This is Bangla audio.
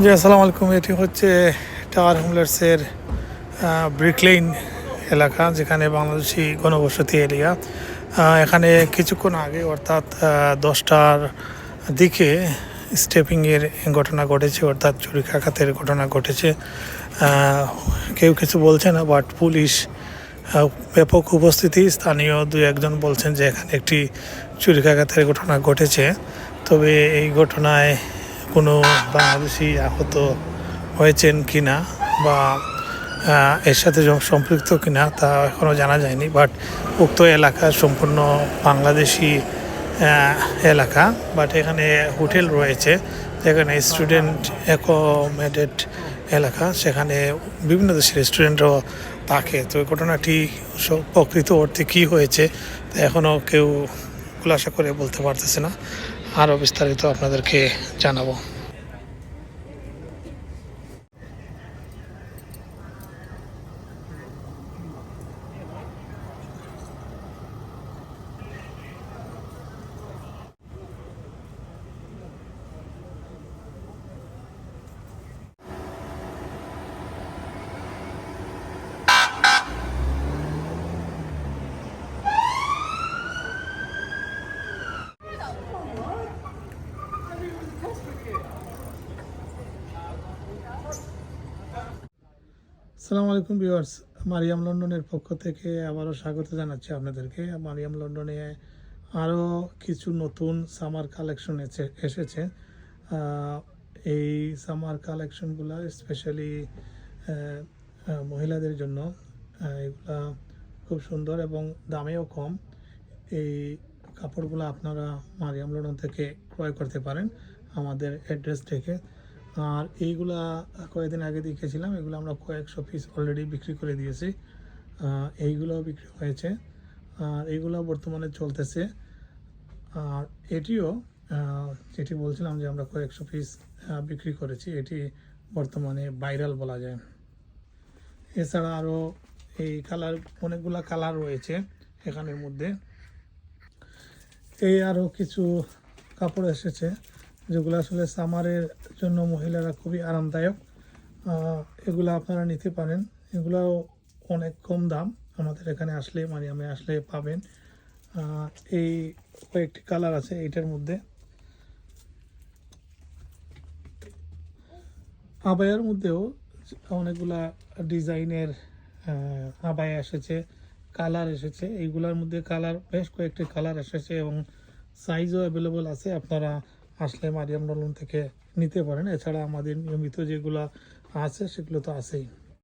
জি, আসসালামু আলাইকুম। এটি হচ্ছে টাওয়ার হোমলেটসের ব্রিকলেইন এলাকা, যেখানে বাংলাদেশি গণবসতি এরিয়া। এখানে কিছুক্ষণ আগে, অর্থাৎ দশটার দিকে স্টেপিংয়ের ঘটনা ঘটেছে, অর্থাৎ চুরিকাঘাতের ঘটনা ঘটেছে। কেউ কিছু বলছে না, বাট পুলিশ ব্যাপক উপস্থিতি। স্থানীয় দু একজন বলছেন যে এখানে একটি চুরিকাঘাতের ঘটনা ঘটেছে। তবে এই ঘটনায় কোনো বাংলাদেশি আহত হয়েছেন কি না বা এর সাথে সম্পৃক্ত কিনা তা এখনও জানা যায়নি বাট উক্ত এলাকা সম্পূর্ণ বাংলাদেশি এলাকা বাট এখানে হোটেল রয়েছে, যেখানে স্টুডেন্ট অ্যাকোমোডেড এলাকা, সেখানে বিভিন্ন দেশের স্টুডেন্টরাও থাকে। তো ঘটনাটি প্রকৃত অর্থে কী হয়েছে তা এখনও কেউ খুলাসা করে বলতে পারতেছে না। আরও বিস্তারিত আপনাদেরকে জানাব। আসসালামু আলাইকুম ভিউয়ার্স, মারিয়াম লন্ডনের পক্ষ থেকে আবারও স্বাগত জানাচ্ছি আপনাদেরকে। মারিয়াম লন্ডনে আরও কিছু নতুন সামার কালেকশন এসেছে। এই সামার কালেকশনগুলো স্পেশালি মহিলাদের জন্য এগুলা খুব সুন্দর এবং দামেও কম। এই কাপড়গুলো আপনারা মারিয়াম লন্ডন থেকে ক্রয় করতে পারেন আমাদের অ্যাড্রেস থেকে। আর এইগুলা কয়েকদিন আগে দেখেছিলাম, এগুলো আমরা কয়েকশো পিস অলরেডি বিক্রি করে দিয়েছি। এইগুলো বিক্রি হয়েছে। আর এইগুলো বর্তমানে চলতেছে। আর এটিও যেটি বলছিলাম যে আমরা কয়েকশো পিস বিক্রি করেছি, এটি বর্তমানে ভাইরাল বলা যায়। এছাড়া আরও এই কালার, অনেকগুলা কালার রয়েছে এখানের মধ্যে। এই আরও কিছু কাপড় এসেছে। যেগুলো আসলে সামারের জন্য মহিলারা খুবই আরামদায়ক। এগুলো আপনারা নিতে পারেন। এগুলো অনেক কম দাম। আমাদের এখানে আসলে মানে আমি আসলে পাবেন। এই কয়েকটি কালার আছে এইটার মধ্যে। আবায়ার মধ্যেও অনেকগুলা ডিজাইনের আবায়া এসেছে কালার এসেছে। এইগুলার মধ্যে কালার বেশ কয়েকটি কালার এসেছে এবং সাইজও অ্যাভেলেবল আছে। আপনারা আসলে মারিয়াম ডলন থেকে নিতে পারেন। এছাড়া আমাদের নিয়মিত যেগুলো আছে সেগুলো তো আছেই।